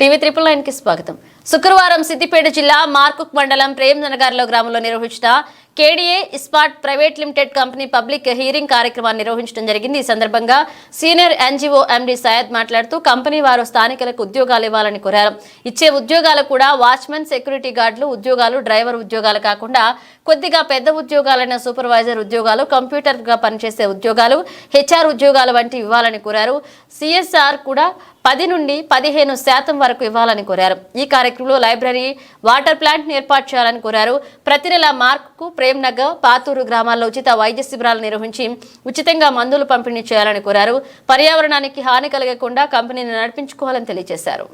TV triple నైన్కి స్వాగతం. శుక్రవారం సిద్దిపేట జిల్లా మార్కుక్ మండలం ప్రేమ్ నగర్లో గ్రామంలో నిర్వహించిన K D A Ispat private limited company public hearing కార్యక్రమాన్ని నిర్వహించడం జరిగింది. ఈ సందర్భంగా సీనియర్ ఎన్జీఓ ఎండి సయద్ మాట్లాడుతూ కంపెనీ వారు స్థానికులకు ఉద్యోగాలు ఇవ్వాలని కోరారు. ఇచ్చే ఉద్యోగాలు కూడా వాచ్మెన్ సెక్యూరిటీ గార్డులు ఉద్యోగాలు డ్రైవర్ ఉద్యోగాలు కాకుండా కొద్దిగా పెద్ద ఉద్యోగాలైన సూపర్వైజర్ ఉద్యోగాలు కంప్యూటర్గా పనిచేసే ఉద్యోగాలు హెచ్ఆర్ ఉద్యోగాలు వంటి ఇవ్వాలని కోరారు. సిఎస్ఆర్ కూడా పది నుండి పదిహేను శాతం వరకు ఇవ్వాలని కోరారు. ఈ కార్యక్రమంలో లైబ్రరీ వాటర్ ప్లాంట్ను ఏర్పాటు చేయాలని కోరారు. ప్రతి నెల మార్కు ప్రే నగర్ పాతూరు గ్రామాల్లో ఉచిత వైద్య శిబిరాలు నిర్వహించి ఉచితంగా మందులు పంపిణీ చేయాలని కోరారు. పర్యావరణానికి హాని కలగకుండా కంపెనీని నడిపించుకోవాలని తెలియజేశారు.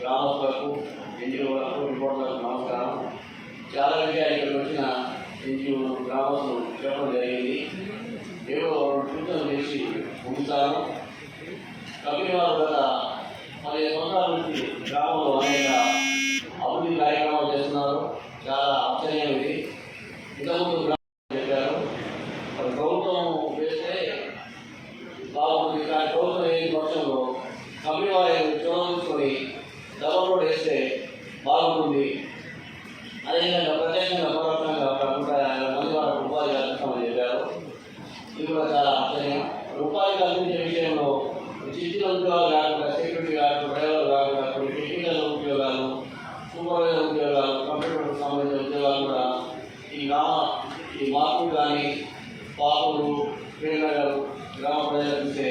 గ్రామస్తులకు ఎన్జిఓలకు రిపోర్టర్లకు నమస్కారం చాలా విషయాలు ఇక్కడికి వచ్చిన ఎన్జిఓ గ్రామస్తులు చెప్పడం జరిగింది. ఏదో ముగిస్తాను కంపెనీ వారు గత పదిహేను సంవత్సరాల నుంచి గ్రామంలో అనేక అభివృద్ధి కార్యక్రమాలు చేస్తున్నారు. చాలా ఆశ్చర్యం ఇంతకుముందు గ్రామం చెప్పారు. ప్రభుత్వం చేస్తే బాగుంది కానీ ప్రభుత్వం లేని పక్షంలో కంపెనీ వారి చొరవని డెవలప్మెంట్ చేస్తే వేస్తే బాగుంటుంది. అదేవిధంగా ప్రత్యేకంగా పరోక్షంగా ప్రభుత్వ మంది వారికి ఉపాధి కల్పిస్తామని చెప్పారు. ఇది కూడా చాలా రూపాయి కల్పించే విషయంలో చిట్టిన ఉద్యోగాలు కాకుండా సెక్యూరిటీ కాకుండా డ్రైవర్ కాకుండా కొన్ని టెక్నికల్ ఉద్యోగాలు సూపర్వైజర్ ఉద్యోగాలు కంప్యూటర్ సంబంధించిన ఉద్యోగాలు కూడా ఈ గ్రామ ఈ మార్పు కానీ పాపలు శ్రీనగర్ గ్రామ ప్రజలకు ఇస్తే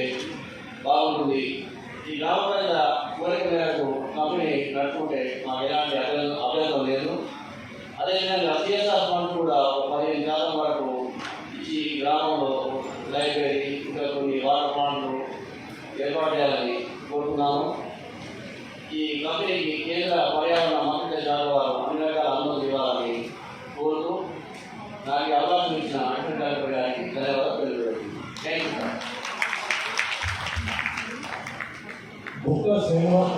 బాగుంటుంది. ఈ గ్రామ ప్రజల కోరిక మేరకు కంపెనీ నడుపుకుంటే మాకు ఎలాంటి అభ్యంతరం అభ్యంతరం లేదు. అదేవిధంగా సిఎస్ఆర్ ఫండ్ ఉన్నాము ఈ కంపెనీకి కేంద్ర పర్యావరణ మంత్రిత్వ శాఖ వారు అన్ని రకాల అనుమతి ఇవ్వాలని కోరుతూ దానికి అవకాశం ఇచ్చిన అటెండ్ కలెక్టర్ గారికి ధన్యవాదాలు తెలియజేస్తున్నాను. Thank you sir Bukka Srinivas